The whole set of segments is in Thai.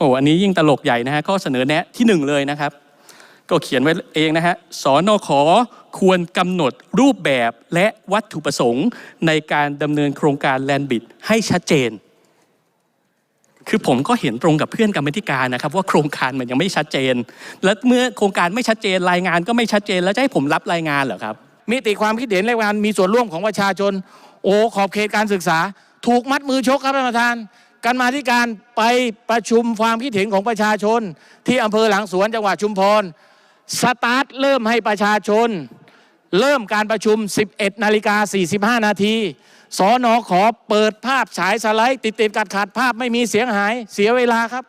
โอ้อันนี้ยิ่งตลกใหญ่นะฮะข้อเสนอแนะที่หนึ่งเลยนะครับ ก็เขียนไว้เองนะฮะสอนอขอควรกำหนดรูปแบบและวัตถุประสงค์ในการดำเนินโครงการแลนบิดให้ชัดเจน คือผมก็เห็นตรงกับเพื่อนกรรมธิการนะครับ ว่าโครงการมันยังไม่ชัดเจน และเมื่อโครงการไม่ชัดเจนรายงานก็ไม่ชัดเจน แล้วจะให้ผมรับรายงานเหรอครับมิติความคิดเห็นและการมีส่วนร่วมของประชาชน โอ้ขอบเขตการศึกษา ถูกมัดมือชกครับท่านประธาน การมาธิการไปประชุมความคิดเห็นของประชาชน ที่อำเภอหลังสวนจังหวัดชุมพรสตาร์ทเริ่มให้ประชาชน เริ่มการประชุม 11นาฬิกา45 นาทีสอนอขอเปิดภาพฉายสไลด์ติดติดกัดขาดภาพไม่มีเสียงหายเสียเวลาครับ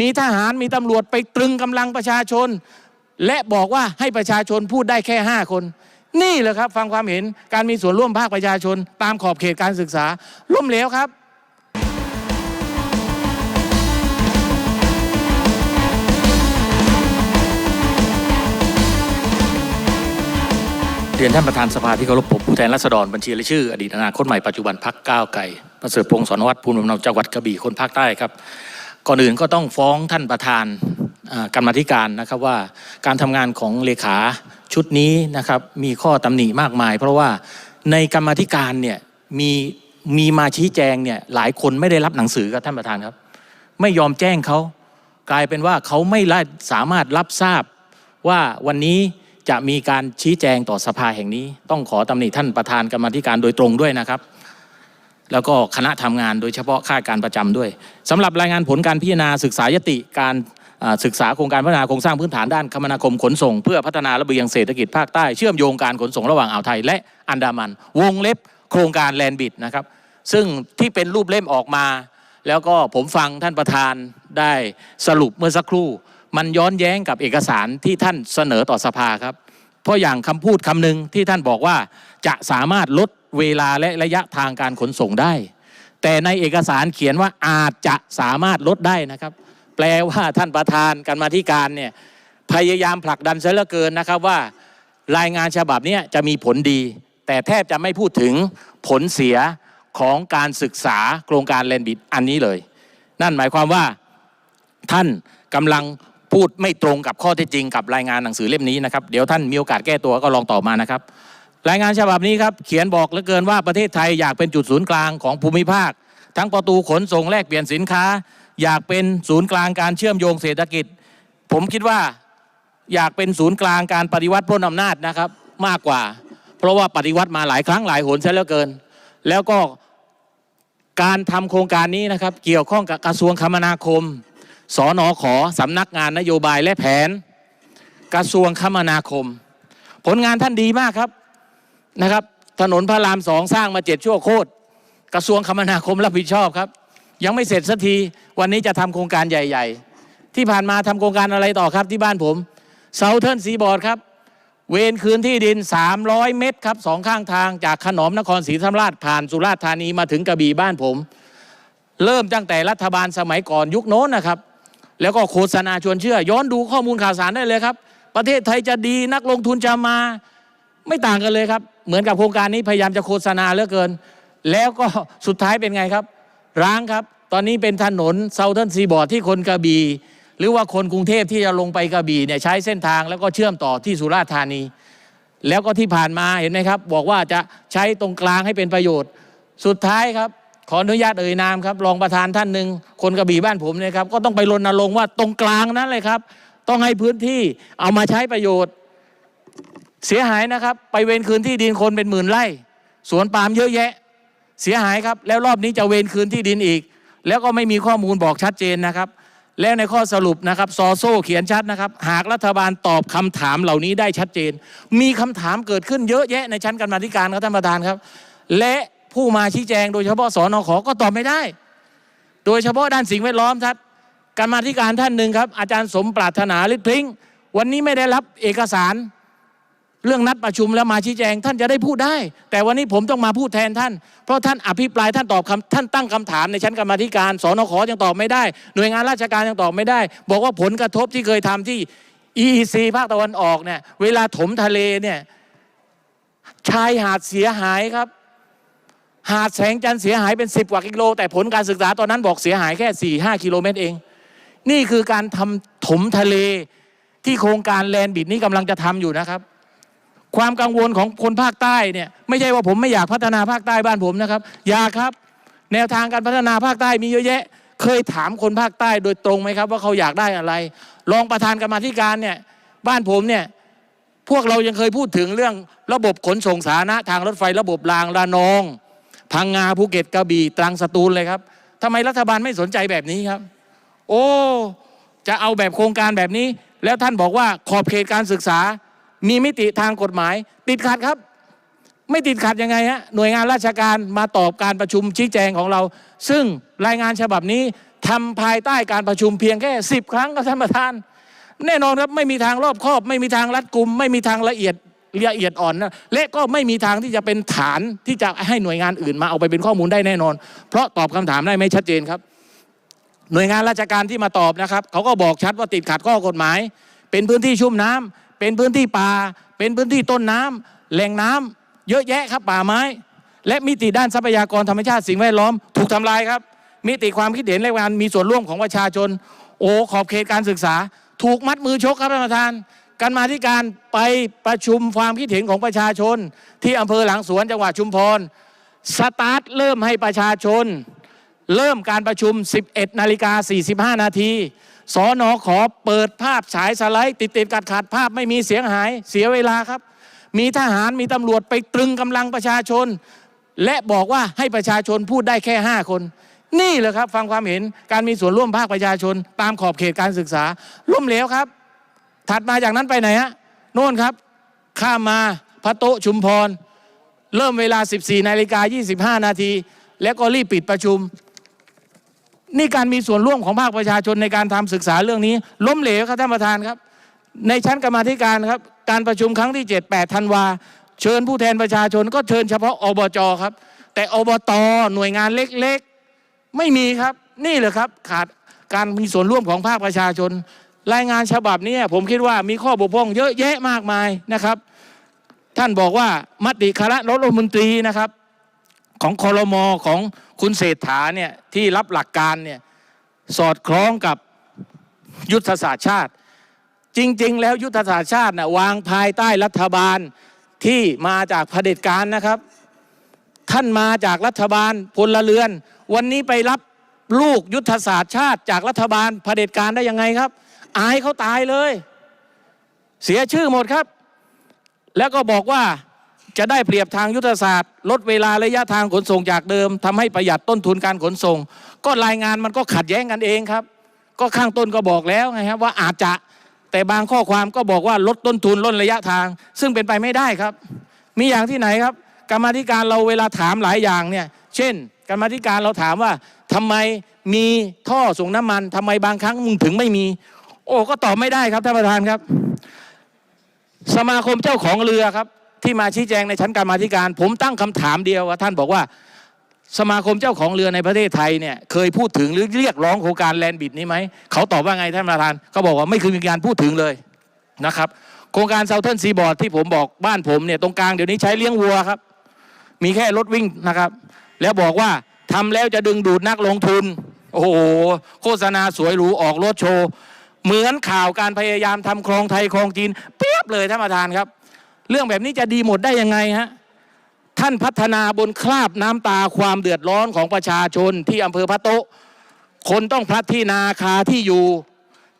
มีทหารมีตำรวจไปตรึงกำลังประชาชน และบอกว่าให้ประชาชนพูดได้แค่ 5 คน นี่แหละครับ ฟังความเห็นการมีส่วนร่วมภาคประชาชน ตามขอบเขตการศึกษาล้มเหลวครับ เรียนท่านประธานสภาที่เคารพผมผู้แทนราษฎรบัญชีรายชื่ออดีตอนาคตใหม่ปัจจุบันพักก้าวไก่ประเสริฐพงศ์สอนวัตรภูมิลำเนาจังหวัดกระบี่คนภาคใต้ครับ ก่อนอื่นก็ต้องฟ้องท่านประธานกรรมธิการนะครับว่าการทำงานของเลขาชุดนี้นะครับมีข้อตำหนิมากมาย เพราะว่าในกรรมธิการเนี่ยมีมีมาชี้แจงเนี่ยหลายคนไม่ได้รับหนังสือครับท่านประธานครับ ไม่ยอมแจ้งเขากลายเป็นว่าเขาไม่สามารถรับทราบว่าวันนี้ จะมีการชี้แจงต่อสภาแห่งนี้ ต้องขอตำหนิท่านประธานกรรมธิการโดยตรงด้วยนะครับ แล้วก็คณะทำงานโดยเฉพาะข้าการประจำด้วยสำหรับรายงานผลการพิจารณาศึกษายติการศึกษาโครงการพัฒนาโครงสร้างพื้นฐานด้านคมนาคมขนส่ง เพื่อพัฒนาระเบียงเศรษฐกิจภาคใต้เชื่อมโยงการขนส่งระหว่างอ่าวไทยและอันดามัน วงเล็บโครงการแลนบิดนะครับ ซึ่งที่เป็นรูปเล่มออกมา แล้วก็ผมฟังท่านประธานได้สรุปเมื่อสักครู่ มันย้อนแย้งกับเอกสารที่ท่านเสนอต่อสภาครับ เพราะอย่างคำพูดคำหนึ่งที่ท่านบอกว่าจะสามารถลดเวลาและระยะทางการขนส่งได้ แต่ในเอกสารเขียนว่าอาจจะสามารถลดได้นะครับ แปลว่าท่านประธานการมธิการเนี่ยพยายามผลักดันเสียเหลือเกินนะครับว่ารายงานฉบับนี้จะมีผลดี แต่แทบจะไม่พูดถึงผลเสียของการศึกษาโครงการแลนบิดอันนี้เลย นั่นหมายความว่าท่านกำลัง พูดไม่ตรงกับข้อเท็จจริงกับรายงานหนังสือเล่มนี้นะครับเดี๋ยวท่านมีโอกาสแก้ตัวก็ลองตอบมานะครับ รายงานฉบับนี้ครับเขียนบอกเหลือเกินว่าประเทศไทยอยากเป็นจุดศูนย์กลางของภูมิภาค ทั้งประตูขนส่งแลกเปลี่ยนสินค้า อยากเป็นศูนย์กลางการเชื่อมโยงเศรษฐกิจ ผมคิดว่าอยากเป็นศูนย์กลางการปฏิวัติปล้นอำนาจนะครับมากกว่า เพราะว่าปฏิวัติมาหลายครั้งหลายหนใช่เหลือเกิน แล้วก็การทำโครงการนี้นะครับเกี่ยวข้องกับกระทรวงคมนาคม สอนอขอสำนักงานนโยบายและแผน กระทรวงคมนาคม ผลงานท่านดีมากครับนะครับ ถนนพระรามสองสร้างมาเจ็ดชั่วโคตรกระทรวงคมนาคมรับผิดชอบครับ ยังไม่เสร็จสักทีวันนี้จะทำโครงการใหญ่ ๆ ที่ผ่านมาทำโครงการอะไรต่อครับที่บ้านผมเซาเทิร์นซีบอร์ดครับ เวนคืนที่ดิน 300 เมตรครับสองข้างทางจากขนอมนครศรีธรรมราชผ่านสุราษฎร์ธานีมาถึงกระบี่บ้านผม เริ่มตั้งแต่รัฐบาลสมัยก่อนยุคโน้นนะครับ แล้วก็โฆษณาชวนเชื่อ ย้อนดูข้อมูลข่าวสารได้เลยครับ ประเทศไทยจะดีนักลงทุนจะมา ไม่ต่างกันเลยครับ เหมือนกับโครงการนี้พยายามจะโฆษณาเหลือเกิน แล้วก็สุดท้ายเป็นไงครับ ร้างครับ ตอนนี้เป็นถนนเซาเทิร์นซีบอร์ดที่คนกระบี่หรือว่าคนกรุงเทพที่จะลงไปกระบี่เนี่ยใช้เส้นทางแล้วก็เชื่อมต่อที่สุราษฎร์ธานี แล้วก็ที่ผ่านมาเห็นไหมครับ บอกว่าจะใช้ตรงกลางให้เป็นประโยชน์ สุดท้ายครับ ขออนุญาตเอ่ยนามครับรองประธานท่านหนึ่งคนกระบี่บ้านผมเนี่ยครับก็ต้องไปรณรงค์ว่าตรงกลางนั้นเลยครับ ต้องให้พื้นที่เอามาใช้ประโยชน์ เสียหายนะครับ ไปเวรคืนที่ดินคนเป็นหมื่นไร่สวนปาล์มเยอะแยะ เสียหายครับ แล้วรอบนี้จะเวรคืนที่ดินอีก แล้วก็ไม่มีข้อมูลบอกชัดเจนนะครับ แล้วในข้อสรุปนะครับซอโซ่เขียนชัดนะครับ หากรัฐบาลตอบคำถามเหล่านี้ได้ชัดเจน มีคำถามเกิดขึ้นเยอะแยะในชั้นกรรมาธิการครับท่านประธานครับ และ ผู้มาชี้แจง โดยเฉพาะสอนอขอก็ตอบไม่ได้ โดยเฉพาะด้านสิ่งแวดล้อมครับกรรมาธิการท่านหนึ่งครับ อาจารย์สมปรารถนาฤทธิ์พริ้งวันนี้ไม่ได้รับเอกสารเรื่องนัดประชุมแล้วมาชี้แจง ท่านจะได้พูดได้ แต่วันนี้ผมต้องมาพูดแทนท่าน เพราะท่านอภิปรายท่านตอบคำท่านตั้งคำถามในชั้นกรรมาธิการสนขยังตอบไม่ได้ หน่วยงานราชการยังตอบไม่ได้ บอกว่าผลกระทบที่เคยทำที่ EEC ภาคตะวันออกเนี่ยเวลาถมทะเลเนี่ยชายหาดเสียหายครับ หาดแสงจันทร์เสียหายเป็น 10 กว่ากิโล แต่ผลการศึกษาตอนนั้นบอกเสียหายแค่ 4 5 กิโลเมตรเอง นี่คือการทำถมทะเลที่โครงการแลนบิดนี้กำลังจะทำอยู่นะครับ ความกังวลของคนภาคใต้เนี่ยไม่ใช่ว่าผมไม่อยากพัฒนาภาคใต้บ้านผมนะครับ อยากครับ แนวทางการพัฒนาภาคใต้มีเยอะแยะ เคยถามคนภาคใต้โดยตรงไหมครับ ว่าเขาอยากได้อะไร รองประธานกรรมาธิการเนี่ยบ้านผมเนี่ยพวกเรายังเคยพูดถึงเรื่องระบบขนส่งสาธารณะทางรถไฟระบบรางระนอง พังงาภูเก็ตกระบี่ตรังสตูลเลยครับทำไมรัฐบาลไม่สนใจแบบนี้ครับ โอ้จะเอาแบบโครงการแบบนี้ แล้วท่านบอกว่าขอบเขตการศึกษา มีมิติทางกฎหมาย ติดขัดครับ ไม่ติดขัดยังไงฮะหน่วยงานราชการมาตอบการประชุมชี้แจงของเรา ซึ่งรายงานฉบับนี้ทำภายใต้การประชุมเพียงแค่สิบครั้งครับท่านประธาน แน่นอนครับไม่มีทางรอบคอบ ไม่มีทางรัดกุม ไม่มีทางละเอียด ละเอียดอ่อนนะและก็ไม่มีทางที่จะเป็นฐานที่จะให้หน่วยงานอื่นมาเอาไปเป็นข้อมูลได้แน่นอน เพราะตอบคำถามได้ไม่ชัดเจนครับ หน่วยงานราชการที่มาตอบนะครับเขาก็บอกชัดว่าติดขัดข้อกฎหมาย เป็นพื้นที่ชุ่มน้ำเป็นพื้นที่ป่า เป็นพื้นที่ต้นน้ำแหล่งน้ำเยอะแยะครับป่าไม้ และมิติด้านทรัพยากรธรรมชาติสิ่งแวดล้อมถูกทำลายครับ มิติความคิดเห็นและการมีส่วนร่วมของประชาชน โอ้ขอบเขตการศึกษา ถูกมัดมือชกครับท่านประธาน การมาที่การไปประชุมความคิดเห็นของประชาชน ที่อำเภอหลังสวนจังหวัดชุมพรสตาร์ทเริ่มให้ประชาชน เริ่มการประชุม 11 นาฬิกา 45 นาทีสอนอขอเปิดภาพฉายสไลด์ ติดติดขัดขัดภาพไม่มีเสียงหายเสียเวลาครับ มีทหารมีตำรวจไปตรึงกำลังประชาชน และบอกว่าให้ประชาชนพูดได้แค่ 5 คน นี่แหละครับ ฟังความเห็นการมีส่วนร่วมภาคประชาชน ตามขอบเขตการศึกษาล้มเหลวครับ ถัดมาจากนั้นไปไหนฮะโน่นครับ ข้ามมาพระโตชุมพร เริ่มเวลา 14นาฬิกา25 นาที แล้วก็รีบปิดประชุม นี่การมีส่วนร่วมของภาคประชาชนในการทำศึกษาเรื่องนี้ ล้มเหลวครับท่านประธานครับ ในชั้นกรรมาธิการครับ การประชุมครั้งที่ 7 8ธันวาเชิญผู้แทนประชาชนก็เชิญเฉพาะอบจครับ แต่อบตหน่วยงานเล็กๆ ไม่มีครับ นี่เลยครับ ขาดการมีส่วนร่วมของภาคประชาชน รายงานฉบับนี้ผมคิดว่ามีข้อบกพร่องเยอะแยะมากมายนะครับ ท่านบอกว่ามติคณะรัฐมนตรีนะครับ ของคอรมอของคุณเศรษฐาเนี่ยที่รับหลักการเนี่ยสอดคล้องกับยุทธศาสตร์ชาติ จริง ๆ แล้วยุทธศาสตร์ชาตินะวางภายใต้รัฐบาลที่มาจากเผด็จการนะครับ ท่านมาจากรัฐบาลพลเรือน วันนี้ไปรับลูกยุทธศาสตร์ชาติ จากรัฐบาลเผด็จการได้ยังไงครับ อายเขาตายเลย เสียชื่อหมดครับ แล้วก็บอกว่าจะได้เปรียบทางยุทธศาสตร์ ลดเวลาระยะทางขนส่งจากเดิมทำให้ประหยัดต้นทุนการขนส่ง ก็รายงานมันก็ขัดแย้งกันเองครับ ก็ข้างต้นก็บอกแล้วไงครับว่าอาจจะแต่บางข้อความก็บอกว่าลดต้นทุนลดระยะทาง ซึ่งเป็นไปไม่ได้ครับ มีอย่างที่ไหนครับ กรรมธิการเราเวลาถามหลายอย่างเนี่ย เช่น กรรมธิการเราถามว่าทำไมมีท่อส่งน้ำมันทำไมบางครั้งมึงถึงไม่มี โอ้ก็ตอบไม่ได้ครับท่านประธานครับ สมาคมเจ้าของเรือครับ ที่มาชี้แจงในชั้นกรรมาธิการ ผมตั้งคำถามเดียวว่าท่านบอกว่า สมาคมเจ้าของเรือในประเทศไทยเนี่ยเคยพูดถึงหรือเรียกร้องโครงการแลนด์บิดนี้ไหมเขาตอบว่าไงท่านประธานเขาบอกว่าไม่เคยมีการพูดถึงเลยนะครับโครงการเซาเทิร์นซีบอร์ดที่ผมบอกบ้านผมเนี่ยตรงกลางเดี๋ยวนี้ใช้เลี้ยงวัวครับ มีแค่รถวิ่งนะครับ แล้วบอกว่าทำแล้วจะดึงดูดนักลงทุน โอ้โหโฆษณาสวยหรูออกรถโชว์ เหมือนข่าวการพยายามทำคลองไทยคลองจีน เปียบเลยท่านประธานครับ เรื่องแบบนี้จะดีหมดได้ยังไงฮะท่านพัฒนาบนคราบน้ำตาความเดือดร้อนของประชาชนที่อำเภอพระโต๊ะ คนต้องพลัดที่นาคาที่อยู่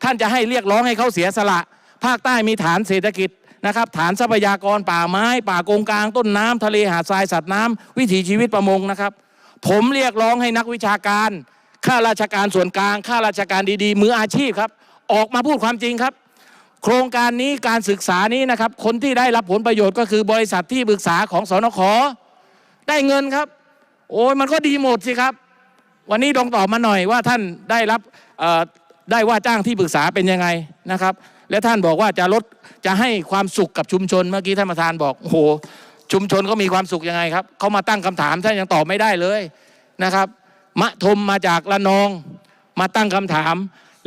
ท่านจะให้เรียกร้องให้เขาเสียสละ ภาคใต้มีฐานเศรษฐกิจนะครับ ฐานทรัพยากรป่าไม้ ป่าโกงกลางต้นน้ำทะเลหาดทรายสัตว์น้ำวิถีชีวิตประมงนะครับ ผมเรียกร้องให้นักวิชาการข้าราชการส่วนกลางข้าราชการดีๆ มืออาชีพครับ ออกมาพูดความจริงครับ โครงการนี้การศึกษานี้นะครับ คนที่ได้รับผลประโยชน์ก็คือบริษัทที่ปรึกษาของสนขได้เงินครับ โอ้ยมันก็ดีหมดสิครับ วันนี้ลองตอบมาหน่อยว่าท่านได้รับได้ว่าจ้างที่ปรึกษาเป็นยังไงนะครับ และท่านบอกว่าจะลดจะให้ความสุขกับชุมชนเมื่อกี้ท่านประธานบอกโอ้โหชุมชนก็มีความสุขยังไงครับเขามาตั้งคำถามท่านยังตอบไม่ได้เลยนะครับ มะทมมาจากละนอง มาตั้งคำถาม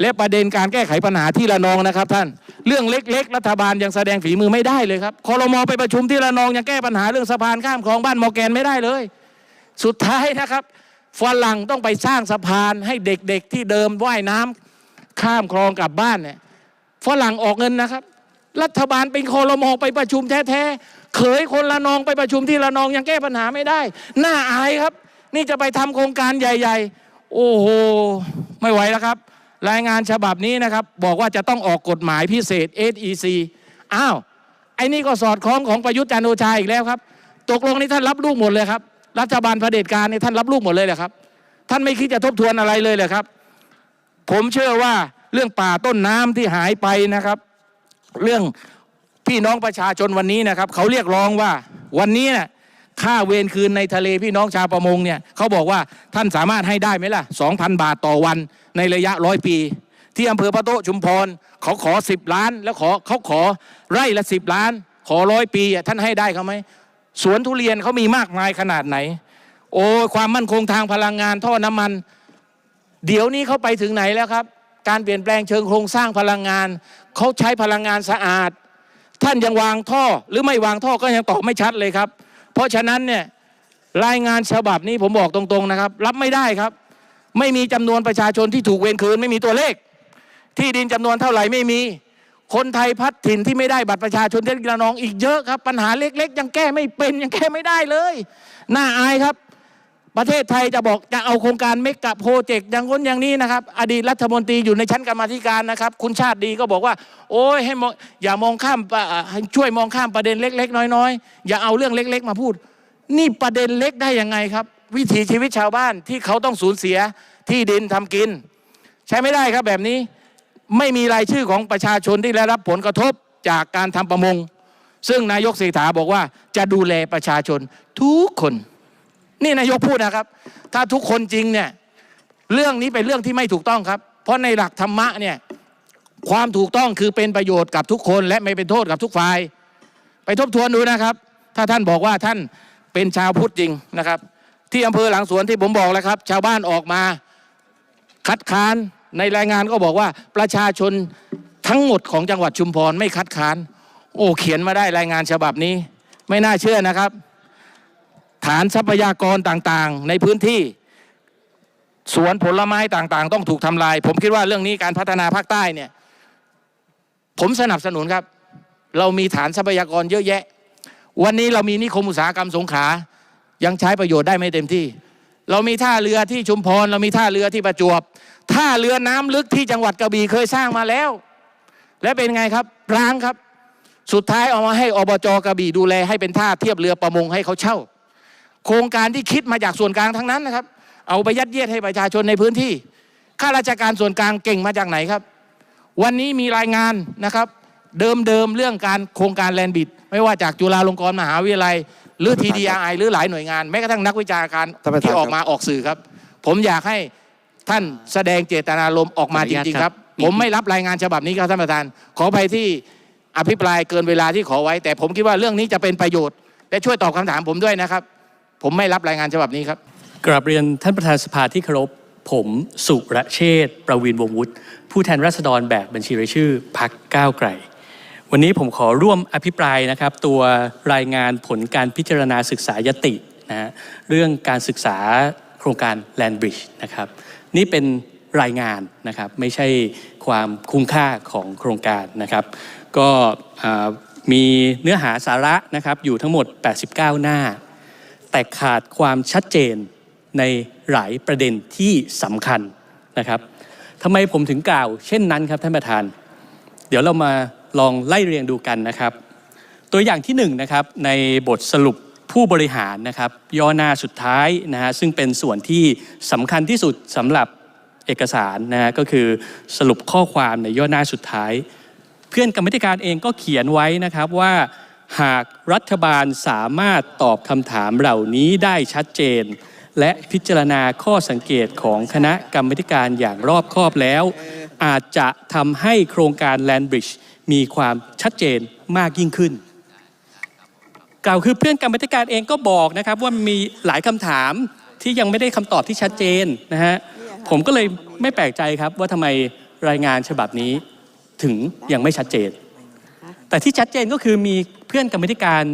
และประเด็นการแก้ไขปัญหาที่ละนองนะครับท่าน เรื่องเล็ก ๆ รัฐบาลยังแสดงฝีมือไม่ได้เลยครับคอรมอไปประชุมที่ละนองยังแก้ปัญหาเรื่องสะพานข้ามคลองบ้านมอแกนไม่ได้เลย สุดท้ายนะครับฝรั่งต้องไปสร้างสะพานให้เด็กๆที่เดิมว่ายน้ำข้ามคลองกลับบ้านเนี่ยฝรั่งออกเงินนะครับ รัฐบาลเป็นคอรมอไปประชุมแท้ๆเขยคนละนองไปประชุมที่ละนองยังแก้ปัญหาไม่ได้น่าอายครับ นี่จะไปทำโครงการใหญ่ ๆ โอ้โหไม่ไหวแล้วครับ รายงานฉบับนี้นะครับ บอกว่าจะต้องออกกฎหมายพิเศษ SEC อ้าวไอ้นี่ก็สอดคล้องของประยุทธ์จันโอชาอีกแล้วครับ ตกลงนี่ท่านรับลูกหมดเลยครับ รัฐบาลเผด็จการนี่ท่านรับลูกหมดเลยเหรอครับ ท่านไม่คิดจะทบทวนอะไรเลยเหรอครับ ผมเชื่อว่าเรื่องป่าต้นน้ำที่หายไปนะครับ เรื่องพี่น้องประชาชนวันนี้นะครับ เขาเรียกร้องว่าวันนี้น่ะ ค่าเวรคืนในทะเลพี่น้องชาวประมงเนี่ยเขาบอกว่าท่านสามารถให้ได้ไหมล่ะ 2,000 บาทต่อวันในระยะร้อยปี ที่อำเภอพระโต๊ะชุมพรเขาขอ 10 ล้าน แล้วขอเขาขอไร่ละ 10 ล้าน ขอร้อยปีท่านให้ได้เขาไหมสวนทุเรียนเขามีมากมายขนาดไหน โอ้ความมั่นคงทางพลังงานท่อน้ำมัน เดี๋ยวนี้เขาไปถึงไหนแล้วครับ การเปลี่ยนแปลงเชิงโครงสร้างพลังงานเขาใช้พลังงานสะอาด ท่านยังวางท่อหรือไม่วางท่อก็ยังตอบไม่ชัดเลยครับ เพราะฉะนั้นเนี่ยรายงานฉบับนี้ผมบอกตรงๆนะครับ รับไม่ได้ครับ ไม่มีจำนวนประชาชนที่ถูกเวรคืน ไม่มีตัวเลข ที่ดินจำนวนเท่าไหร่ไม่มี คนไทยพัดถิ่นที่ไม่ได้บัตรประชาชนที่ระนองอีกเยอะครับ ปัญหาเล็กๆ ยังแก้ไม่เป็นยังแก้ไม่ได้เลยน่าอายครับ ประเทศไทยจะบอกจะเอาโครงการเมกะโปรเจกต์อย่างคนอย่างนี้นะครับ อดีตรัฐมนตรีอยู่ในชั้นกรรมาธิการนะครับ คุณชาติดีก็บอกว่า โอ้ยให้มองอย่ามองข้ามช่วยมองข้ามประเด็นเล็ก ๆ น้อยๆ อย่าเอาเรื่องเล็ก ๆ มาพูด นี่ประเด็นเล็กได้ยังไงครับ วิถีชีวิตชาวบ้านที่เขาต้องสูญเสียที่ดินทำกิน ใช้ไม่ได้ครับแบบนี้ไม่มีรายชื่อของประชาชนที่ได้รับผลกระทบจากการทำประมง ซึ่งนายกเศรษฐาบอกว่าจะดูแลประชาชนทุกคน นี่นายกพูดนะครับ ถ้าทุกคนจริงเนี่ยเรื่องนี้เป็นเรื่องที่ไม่ถูกต้องครับ เพราะในหลักธรรมะเนี่ยความถูกต้องคือเป็นประโยชน์กับทุกคนและไม่เป็นโทษกับทุกฝ่าย ไปทบทวนดูนะครับ ถ้าท่านบอกว่าท่านเป็นชาวพุทธจริงนะครับ ที่อำเภอหลังสวนที่ผมบอกแล้วครับ ชาวบ้านออกมาคัดค้านในรายงานก็บอกว่าประชาชนทั้งหมดของจังหวัดชุมพรไม่คัดค้าน โอ้เขียนมาได้รายงานฉบับนี้ ไม่น่าเชื่อนะครับ ฐานทรัพยากรต่างๆ ในพื้นที่ สวนผลไม้ต่างๆ ต้องถูกทำลาย ผมคิดว่าเรื่องนี้การพัฒนาภาคใต้เนี่ย ผมสนับสนุนครับ เรามีฐานทรัพยากรเยอะแยะ วันนี้เรามีนิคมอุตสาหกรรมสงขลายังใช้ประโยชน์ได้ไม่เต็มที่ เรามีท่าเรือที่ชุมพร เรามีท่าเรือที่ประจวบ ท่าเรือน้ำลึกที่จังหวัดกระบี่เคยสร้างมาแล้ว และเป็นไงครับร้างครับ สุดท้ายเอามาให้อบจกระบี่ดูแลให้เป็นท่าเทียบเรือประมงให้เขาเช่า โครงการที่คิดมาจากส่วนกลางทั้งนั้นนะครับ เอาไปยัดเยียดให้ประชาชนในพื้นที่ข้าราชการส่วนกลางเก่งมาจากไหนครับ วันนี้มีรายงานนะครับ เดิมๆเรื่องการโครงการแลนบิด ไม่ว่าจากจุฬาลงกรณ์มหาวิทยาลัย หรือ TDI หรือหลายหน่วยงานแม้กระทั่งนักวิชาการท่านประธานที่ออกครับมาออกสื่อครับ ผมอยากให้ท่านแสดงเจตนารมณ์ออกมาขออจนุญาตริงคๆรัครับบผมไม่รับรายงานฉบับนี้ครับท่านประธาน ขอไปที่อภิปรายเกินเวลาที่ขอไว้ แต่ผมคิดว่าเรื่องนี้จะเป็นประโยชน์และช่วยตอบคำถามผมด้วยนะครับ ผมไม่รับรายงานฉบับนี้ครับกราบเรียนท่านประธานสภาที่เคารพผมสุรเชษฐ์ประวินวงศ์วุฒิผู้แทนราษฎรแบบบัญชีรายชื่อพักก้าวไกล วันนี้ผมขอร่วมอภิปรายนะครับ ตัวรายงานผลการพิจารณาศึกษายตินะฮะเรื่องการศึกษาโครงการ Land Bridge นะครับ นี่เป็นรายงานนะครับ ไม่ใช่ความคุ้มค่าของโครงการนะครับ ก็มีเนื้อหาสาระนะครับอยู่ทั้งหมด 89 หน้า แต่ขาดความชัดเจนในหลายประเด็นที่สำคัญนะครับทำไมผมถึงกล่าว เช่นนั้นครับท่านประธาน เดี๋ยวเรามาลองไล่เรียงดูกันนะครับ ตัวอย่างที่หนึ่งนะครับในบทสรุปผู้บริหารนะครับย่อหน้าสุดท้ายนะฮะซึ่งเป็นส่วนที่สำคัญที่สุดสำหรับเอกสารนะฮะก็คือสรุปข้อความในย่อหน้าสุดท้าย เพื่อนกรรมธิการเองก็เขียนไว้นะครับว่า หากรัฐบาลสามารถตอบคำถามเหล่านี้ได้ชัดเจน และพิจารณาข้อสังเกตของคณะกรรมการอย่างรอบคอบแล้ว อาจจะทำให้โครงการ Land Bridge มีความชัดเจนมากยิ่งขึ้น กล่าวคือเพื่อนกรรมการเองก็บอกนะครับว่ามีหลายคำถามที่ยังไม่ได้คำตอบที่ชัดเจนนะฮะผมก็เลยไม่แปลกใจครับว่าทำไมรายงานฉบับนี้ถึงยังไม่ชัดเจน แต่ที่ชัดเจนก็คือมี พื่อนกรรมธิการ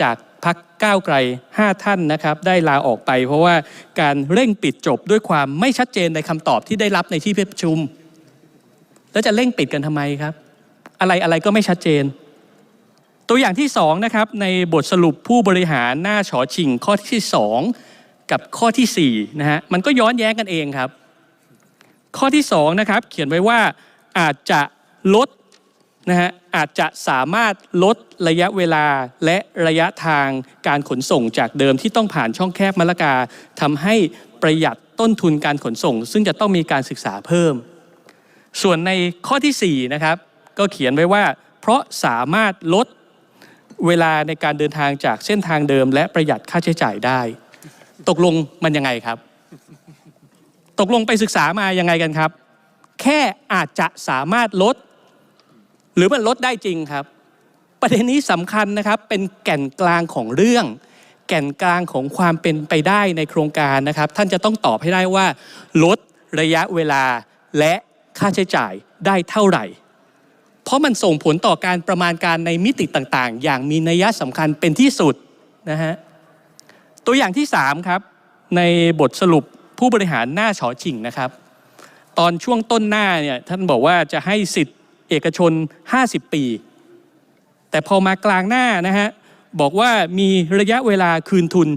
จากพักก้าวไกล 5 ท่านนะครับได้ลาออกไป เพราะว่าการเร่งปิดจบด้วยความไม่ชัดเจนในคำตอบที่ได้รับในที่ประชุม แล้วจะเร่งปิดกันทำไมครับ อะไรอะไรก็ไม่ชัดเจน ตัวอย่างที่สองนะครับในบทสรุปผู้บริหารหน้าฉอชิงข้อที่สองกับข้อที่สี่นะฮะมันก็ย้อนแย้งกันเองครับ ข้อที่สองนะครับเขียนไว้ว่าอาจจะลดนะฮะ อาจจะสามารถลดระยะเวลาและระยะทางการขนส่งจากเดิมที่ต้องผ่านช่องแคบมะละกาทำให้ประหยัดต้นทุนการขนส่ง ซึ่งจะต้องมีการศึกษาเพิ่ม ส่วนในข้อที่4นะครับก็เขียนไว้ว่า เพราะสามารถลดเวลาในการเดินทางจากเส้นทางเดิม และประหยัดค่าใช้จ่ายได้ ตกลงมันยังไงครับ ตกลงไปศึกษามายังไงกันครับ แค่อาจจะสามารถลด หรือมันลดได้จริงครับ ประเด็นนี้สำคัญนะครับเป็นแก่นกลางของเรื่อง แก่นกลางของความเป็นไปได้ในโครงการนะครับ ท่านจะต้องตอบให้ได้ว่า ลดระยะเวลาและค่าใช้จ่ายได้เท่าไหร่ เพราะมันส่งผลต่อการประมาณการในมิติต่างๆ อย่างมีนัยสำคัญเป็นที่สุดนะฮะตัวอย่างที่ 3 ครับ ในบทสรุปผู้บริหารหน้าฉอชิงนะครับ ตอนช่วงต้นหน้าเนี่ยท่านบอกว่าจะให้สิทธิ์ เอกชน 50 ปี แต่พอมากลางหน้านะฮะบอกว่ามีระยะเวลาคืนทุน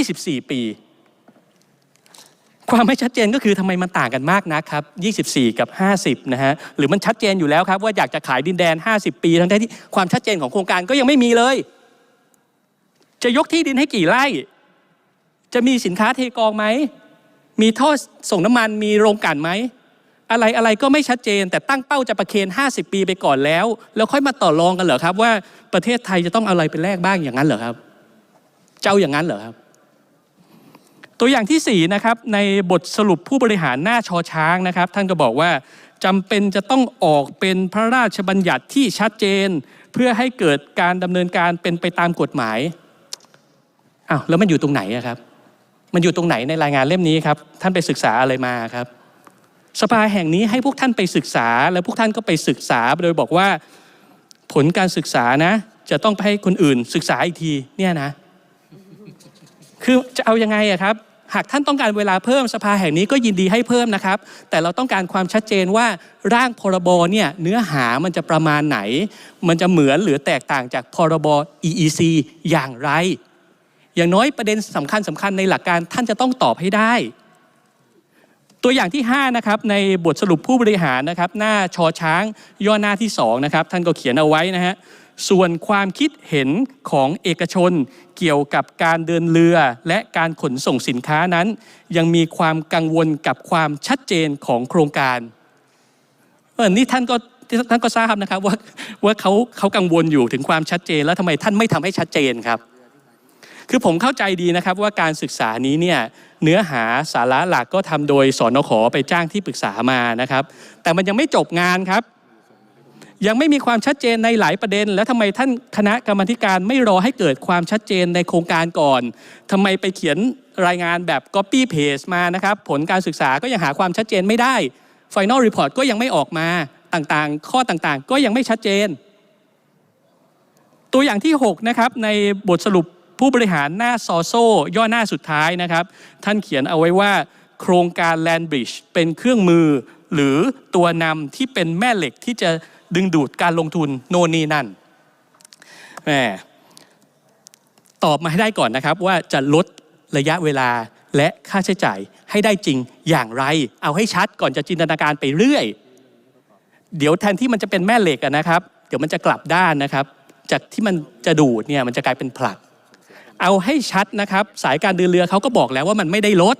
24 ปี ความไม่ชัดเจนก็คือทำไมมันต่างกันมากนะครับ 24 กับ 50 นะฮะ หรือมันชัดเจนอยู่แล้วครับ ว่าอยากจะขายดินแดน 50 ปี ทั้งที่ความชัดเจนของโครงการก็ยังไม่มีเลย จะยกที่ดินให้กี่ไร่ จะมีสินค้าเทกองไหม มีท่อส่งน้ำมัน มีโรงกลั่นไหม อะไรอะไรก็ไม่ชัดเจน แต่ตั้งเป้าจะประเคน50 ปีไปก่อนแล้ว แล้วค่อยมาต่อรองกันเหรอครับ ว่าประเทศไทยจะต้องอะไรไปแลกบ้างอย่างนั้นเหรอครับ เจ้าอย่างนั้นเหรอครับ ตัวอย่างที่4นะครับในบทสรุปผู้บริหารหน้าชอช้างนะครับ ท่านก็บอกว่าจำเป็นจะต้องออกเป็นพระราชบัญญัติที่ชัดเจน เพื่อให้เกิดการดำเนินการเป็นไปตามกฎหมายอ้าวแล้วมันอยู่ตรงไหนครับ มันอยู่ตรงไหนในรายงานเล่มนี้ครับ ท่านไปศึกษาอะไรมาครับ สภาแห่งนี้ให้พวกท่านไปศึกษา แล้วพวกท่านก็ไปศึกษาโดยบอกว่าผลการศึกษานะ จะต้องไปให้คนอื่นศึกษาอีกทีเนี่ยนะ คือจะเอายังไงอะครับ หากท่านต้องการเวลาเพิ่มสภาแห่งนี้ก็ยินดีให้เพิ่มนะครับ แต่เราต้องการความชัดเจนว่าร่างพรบเนี่ยเนื้อหามันจะประมาณไหน มันจะเหมือนหรือแตกต่างจากพรบ EEC อย่างไร อย่างน้อยประเด็นสำคัญสำคัญในหลักการท่านจะต้องตอบให้ได้ ตัวอย่างที่5นะครับในบทสรุปผู้บริหารนะครับหน้าชอช้างย่อหน้าที่2นะครับท่านก็เขียนเอาไว้นะฮะส่วนความคิดเห็นของเอกชนเกี่ยวกับการเดินเรือและการขนส่งสินค้านั้น ยังมีความกังวลกับความชัดเจนของโครงการเออนี่ท่านก็ท่านก็ทราบนะครับว่าว่าเขาเขากังวลอยู่ถึงความชัดเจน แล้วทำไมท่านไม่ทำให้ชัดเจนครับ คือผมเข้าใจดีนะครับว่าการศึกษานี้เนี่ยเนื้อหาสาระหลักก็ทำโดยสอนขอไปจ้างที่ปรึกษามานะครับ แต่มันยังไม่จบงานครับ ยังไม่มีความชัดเจนในหลายประเด็น แล้วทำไมท่านคณะกรรมธิการไม่รอให้เกิดความชัดเจนในโครงการก่อนทำไมไปเขียนรายงานแบบ copy paste มานะครับ ผลการศึกษาก็ยังหาความชัดเจนไม่ได้ final report ก็ยังไม่ออกมาต่างๆ ข้อต่างๆ ก็ยังไม่ชัดเจน ตัวอย่างที่ 6 นะครับ ในบทสรุป ผู้บริหารหน้าซอโซย่อหน้าสุดท้ายนะครับ ท่านเขียนเอาไว้ว่า โครงการ Land Bridge เป็นเครื่องมือ หรือตัวนำที่เป็นแม่เหล็กที่จะดึงดูดการลงทุนโน่นนี่นั่นแหมตอบมาให้ได้ก่อนนะครับว่าจะลดระยะเวลาและค่าใช้จ่ายให้ได้จริงอย่างไร เอาให้ชัดก่อนจะจินตนาการไปเรื่อย เดี๋ยวแทนที่มันจะเป็นแม่เหล็กนะครับ เดี๋ยวมันจะกลับด้านนะครับ จากที่มันจะดูดเนี่ยมันจะกลายเป็นผลัก เอาให้ชัดนะครับ สายการเดินเรือเขาก็บอกแล้วว่ามันไม่ได้ลด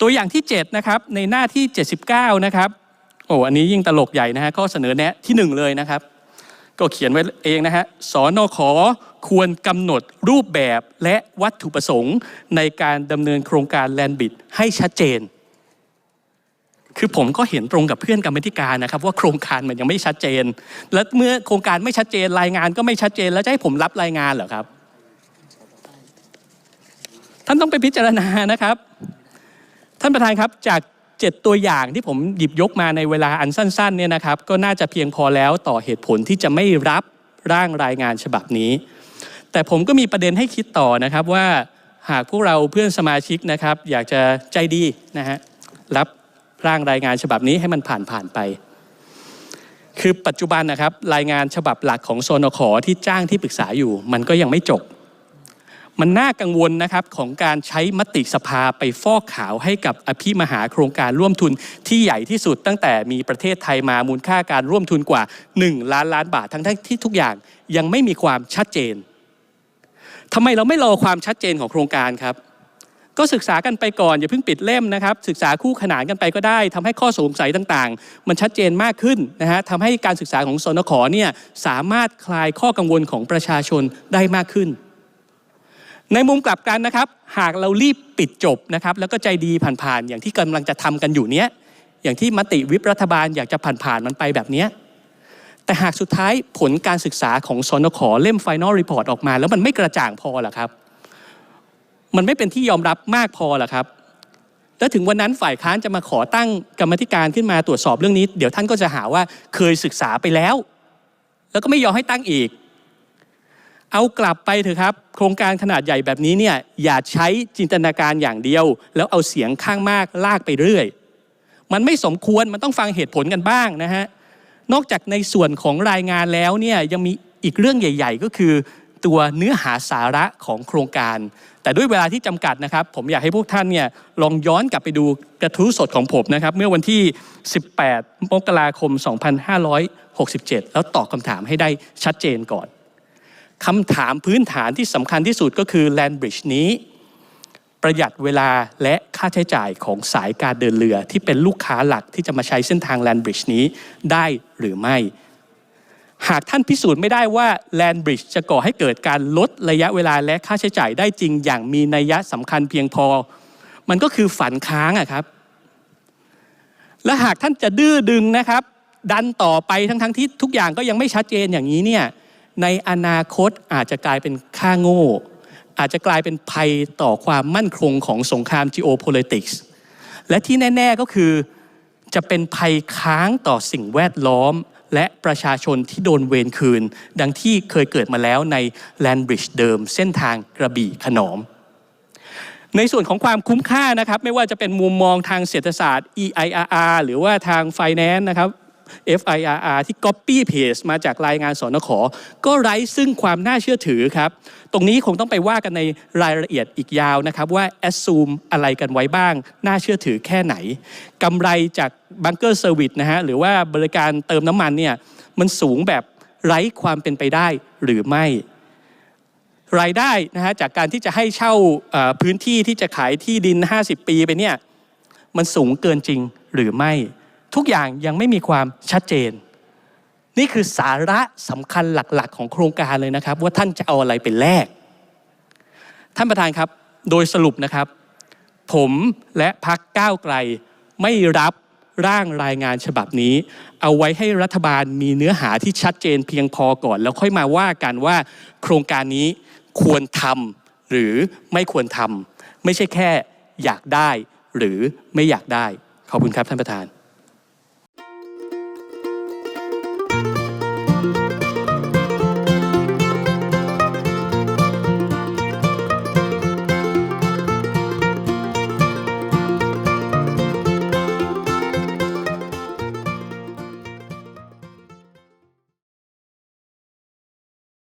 ตัวอย่างที่7นะครับในหน้าที่ 79 นะครับโอ้อันนี้ยิ่งตลกใหญ่นะฮะข้อเสนอแนะที่ 1 เลยนะครับ ก็เขียนไว้เองนะฮะสอนอขอควรกำหนดรูปแบบและวัตถุประสงค์ในการดำเนินโครงการแลนบิดให้ชัดเจน คือผมก็เห็นตรงกับเพื่อนกรรมธิการนะครับ ว่าโครงการมันยังไม่ชัดเจน และเมื่อโครงการไม่ชัดเจนรายงานก็ไม่ชัดเจน แล้วจะให้ผมรับรายงานเหรอครับ ท่านต้องไปพิจารณานะครับ ท่านประธานครับจากเจ็ดตัวอย่างที่ผมหยิบยกมาในเวลาอันสั้นๆเนี่ยนะครับ ก็น่าจะเพียงพอแล้วต่อเหตุผลที่จะไม่รับร่างรายงานฉบับนี้ แต่ผมก็มีประเด็นให้คิดต่อนะครับว่าหากพวกเราเพื่อนสมาชิกนะครับ อยากจะใจดีนะฮะรับร่างรายงานฉบับนี้ให้มันผ่านผ่านไป คือปัจจุบันนะครับรายงานฉบับหลักของโซนขอที่จ้างที่ปรึกษาอยู่ มันก็ยังไม่จบ มันน่ากังวลนะครับของการใช้มติสภาไปฟอกขาวให้กับอภิมหาโครงการร่วมทุนที่ใหญ่ที่สุดตั้งแต่มีประเทศไทยมามูลค่าการร่วมทุนกว่า 1 ล้านล้านบาททั้งที่ทุกอย่างยังไม่มีความชัดเจนทำไมเราไม่รอความชัดเจนของโครงการครับ ก็ศึกษากันไปก่อนอย่าเพิ่งปิดเล่มนะครับ ศึกษาคู่ขนานกันไปก็ได้ทำให้ข้อสงสัยต่างๆ มันชัดเจนมากขึ้นนะฮะทำให้การศึกษาของสนขเนี่ยสามารถคลายข้อกังวลของประชาชนได้มากขึ้น ในมุมกลับกันนะครับ หากเรารีบปิดจบนะครับแล้วก็ใจดีผ่านๆ อย่างที่กำลังจะทำกันอยู่เนี้ยอย่างที่มติวิปรัฐบาลอยากจะผ่านๆมันไปแบบเนี้ยแต่หากสุดท้ายผลการศึกษาของสนขเล่ม Final Report ออกมา แล้วมันไม่กระจ่างพอหรอครับ มันไม่เป็นที่ยอมรับมากพอหรอครับ แล้วถึงวันนั้นฝ่ายค้านจะมาขอตั้งกรรมธิการขึ้นมาตรวจสอบเรื่องนี้ เดี๋ยวท่านก็จะหาว่าเคยศึกษาไปแล้ว แล้วก็ไม่ยอมให้ตั้งอีก เอากลับไปเถอะครับ โครงการขนาดใหญ่แบบนี้เนี่ยอย่าใช้จินตนาการอย่างเดียว แล้วเอาเสียงข้างมากลากไปเรื่อย มันไม่สมควรมันต้องฟังเหตุผลกันบ้างนะฮะนอกจากในส่วนของรายงานแล้วเนี่ยยังมีอีกเรื่องใหญ่ ๆ ก็คือตัวเนื้อหาสาระของโครงการ แต่ด้วยเวลาที่จำกัดนะครับ ผมอยากให้พวกท่านเนี่ยลองย้อนกลับไปดูกระทู้สดของผมนะครับ เมื่อวันที่ 18 มกราคม 2567 แล้วตอบคำถามให้ได้ชัดเจนก่อน คำถามพื้นฐานที่สำคัญที่สุดก็คือ Land Bridge นี้ ประหยัดเวลาและค่าใช้จ่ายของสายการเดินเรือ ที่เป็นลูกค้าหลักที่จะมาใช้เส้นทาง Land Bridge นี้ได้หรือไม่ หากท่านพิสูจน์ไม่ได้ว่า Land Bridge จะก่อให้เกิดการลดระยะเวลาและค่าใช้จ่ายได้จริงอย่างมีนัยยะสำคัญเพียงพอ มันก็คือฝันค้างอะครับ และหากท่านจะดื้อดึงนะครับ ดันต่อไปทั้งๆทที่ทุกอย่างก็ยังไม่ชัดเจนอย่างนี้เนี่ย ในอนาคตอาจจะกลายเป็นค่าโง่ อาจจะกลายเป็นภัยต่อความมั่นคงของสงคราม geopolitics และที่แน่ ๆก็คือจะเป็นภัยค้างต่อสิ่งแวดล้อม และประชาชนที่โดนเวรคืน ดังที่เคยเกิดมาแล้วใน Land Bridge เดิม เส้นทางกระบี่ขนอม ในส่วนของความคุ้มค่านะครับ ไม่ว่าจะเป็นมุมมองทางเศรษฐศาสตร์ EIRR หรือว่าทาง Finance นะครับ FIRR ที่ Copy Paste มาจากรายงานสนขก็ไร้ซึ่งความน่าเชื่อถือครับ ตรงนี้คงต้องไปว่ากันในรายละเอียดอีกยาวนะครับ ว่า assume อะไรกันไว้บ้าง น่าเชื่อถือแค่ไหนกำไรจากบังเกอร์เซอร์วิสนะฮะหรือว่าบริการเติมน้ำมันเนี่ยมันสูงแบบไร้ความเป็นไปได้หรือไม่รายได้นะฮะจากการที่จะให้เช่าพื้นที่ที่จะขายที่ดิน 50 ปีไปเนี่ยมันสูงเกินจริงหรือไม่ ทุกอย่างยังไม่มีความชัดเจน นี่คือสาระสำคัญหลักๆ ของโครงการเลยนะครับ ว่าท่านจะเอาอะไรไปแลกท่านประธานครับ โดยสรุปนะครับ ผมและพักก้าวไกลไม่รับร่างรายงานฉบับนี้ เอาไว้ให้รัฐบาลมีเนื้อหาที่ชัดเจนเพียงพอก่อน แล้วค่อยมาว่ากันว่า โครงการนี้ควรทำหรือไม่ควรทำไม่ใช่แค่อยากได้หรือไม่อยากได้ ขอบคุณครับท่านประธาน